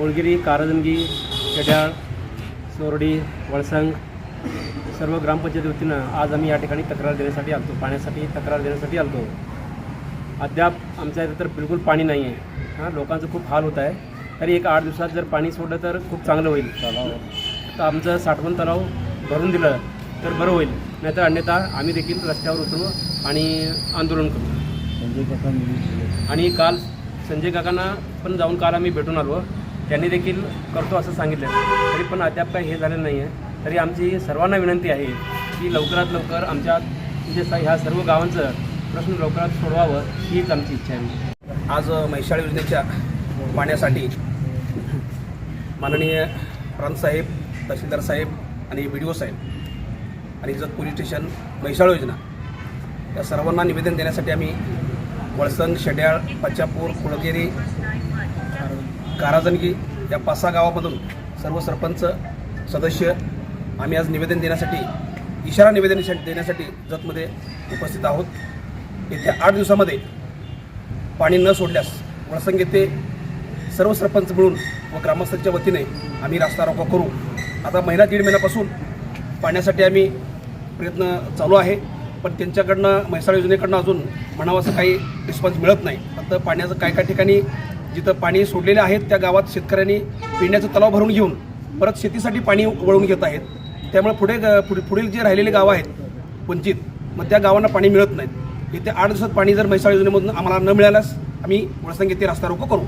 कोळगिरी कारंजगी शेड्याळ सोरडी वळसंग सर्व ग्रामपंचायती वतीनं आज आम्ही या ठिकाणी तक्रार देण्यासाठी आलतो. पाण्यासाठी तक्रार देण्यासाठी आलतो. अद्याप आमच्या इथं तर बिलकुल पाणी नाही आहे. हां लोकांचं खूप हाल होत आहे. तरी एक आठ दिवसात जर पाणी सोडलं तर खूप चांगलं होईल. तर आमचं साठवण तलाव भरून दिलं तर बरं होईल. नाहीतर अन्यथा आम्ही देखील रस्त्यावर उतरू आणि आंदोलन करू. आणि काल संजय काकांना पण जाऊन काल आम्ही भेटून आलो. त्यांनी देखील करतो असं सांगितलं. तरी पण अद्याप काही हे झालेलं नाही आहे तरी आमची सर्वांना विनंती आहे की लवकरात लवकर आमच्या म्हणजे ह्या सर्व गावांचं प्रश्न लवकरात सोडवावं हीच आमची इच्छा आहे. आज म्हैसाळ योजनेच्या पाण्यासाठी माननीय प्रांतसाहेब तहसीलदार साहेब आणि बी डी ओ साहेब आणि जत पोलीस स्टेशन म्हैसाळ योजना. या सर्वांना निवेदन देण्यासाठी आम्ही वळसंग शेड्याळ पच्चापूर कुळगेरी काराजणगी या पाच सहा गावामधून सर्व सरपंच सदस्य आम्ही आज निवेदन देण्यासाठी इशारा निवेदन देण्यासाठी जतमध्ये उपस्थित आहोत. येत्या आठ दिवसामध्ये पाणी न सोडल्यास वळसंग येथे सर्व सरपंच मिळून व ग्रामस्थांच्या वतीने आम्ही रास्ता रोको करू. आता महिना दीड महिन्यापासून पाण्यासाठी आम्ही प्रयत्न चालू आहे पण त्यांच्याकडनं म्हैसाळ योजनेकडनं अजून म्हणावं असं काही रिस्पॉन्स मिळत नाही. फक्त पाण्याचं काय काय ठिकाणी जिथं पाणी सोडलेले आहेत त्या गावात शेतकऱ्यांनी पिण्याचा तलाव भरून घेऊन परत शेतीसाठी पाणी वळवून घेत आहेत. त्यामुळे पुढे ग- पुढे पुढील जे राहिलेले गावं आहेत वंचित मग त्या गावांना पाणी मिळत नाहीत. येत्या आठ दिवसात पाणी जर म्हैसाळ योजनेमधून आम्हाला न मिळाल्यास आम्ही वळसंग येथे रास्ता रोको करू.